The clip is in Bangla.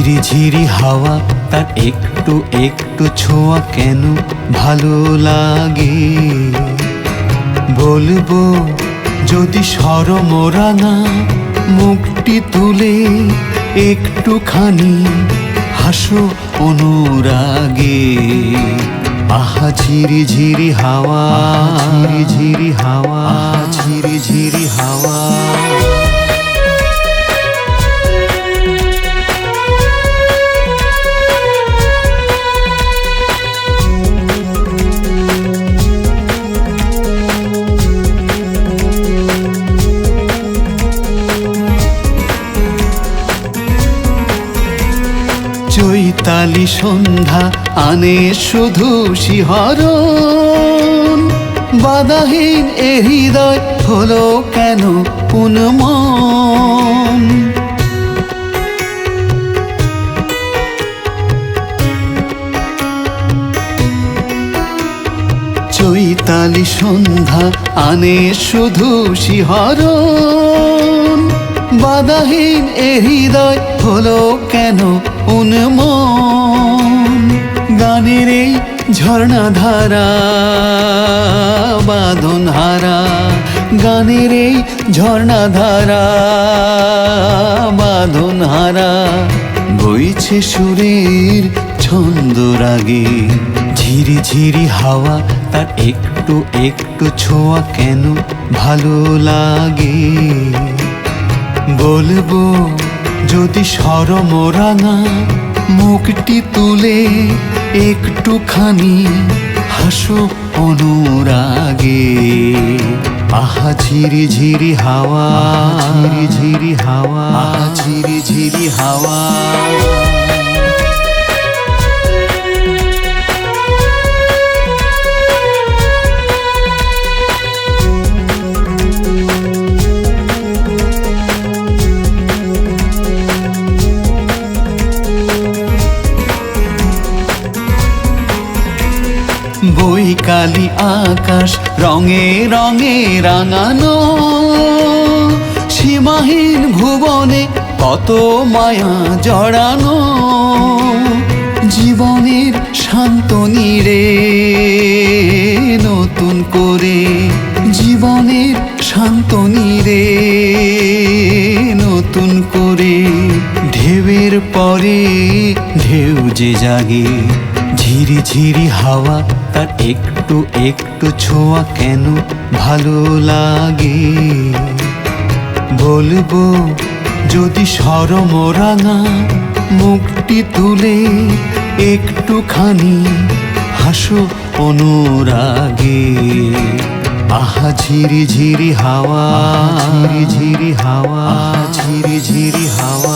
ঝিরি ঝিরি হাওয়া, তার একটু একটু ছোঁয়া কেন ভালো লাগে? বলব, যদি সরমরাঙা মুখটি তুলে একটুখানি হাসো অনুরাগে। আহা ঝিরি ঝিরি হাওয়া ঝিরি ঝিরি হাওয়া। চৈতালি সন্ধ্যা আনে শুধু শিহরণ। বাধাহীন এ হৃদয় হলো কেন পুনমন? চৈতালি সন্ধ্যা আনে শুধু শিহরণ। বাধাহীন এ হৃদয় হলো কেন উন্মন গানের এই ঝর্ণাধারা বাঁধন হারা, গানের এই ঝর্ণাধারা বাঁধন হারা। বইছে সুরের ছন্দ রাগে, ঝিরি ঝিরি হাওয়া, তার একটু একটু ছোঁয়া কেন ভালো লাগে? বলব, যদি সরমরাঙা মুখটি তুলে একটুখানি হাসো অনুরাগে। আহা ঝিরি ঝিরি হাওয়া। ঝিরি ঝিরি হাওয়া। ঝিরি ঝিরি হাওয়া। বৈকালি আকাশ, রঙে রঙে রাঙানো। সীমাহীন ভুবনে কত মায়া জড়ানো। জীবনের শান্ত নীড়ে নতুন করে জীবনের শান্ত নীড়ে নতুন করে ঢেউয়ের পরে ঢেউ যে জাগে ঝিরি ঝিরি হাওয়া তার একটু একটু ছোঁয়া কেন ভালো লাগে? বলব যদি সরমরাঙা মুখটি তুলে একটুখানি হাসো অনুরাগে। আহা ঝিরি ঝিরি হাওয়া ঝিরি ঝিরি হাওয়া ঝিরি ঝিরি হাওয়া।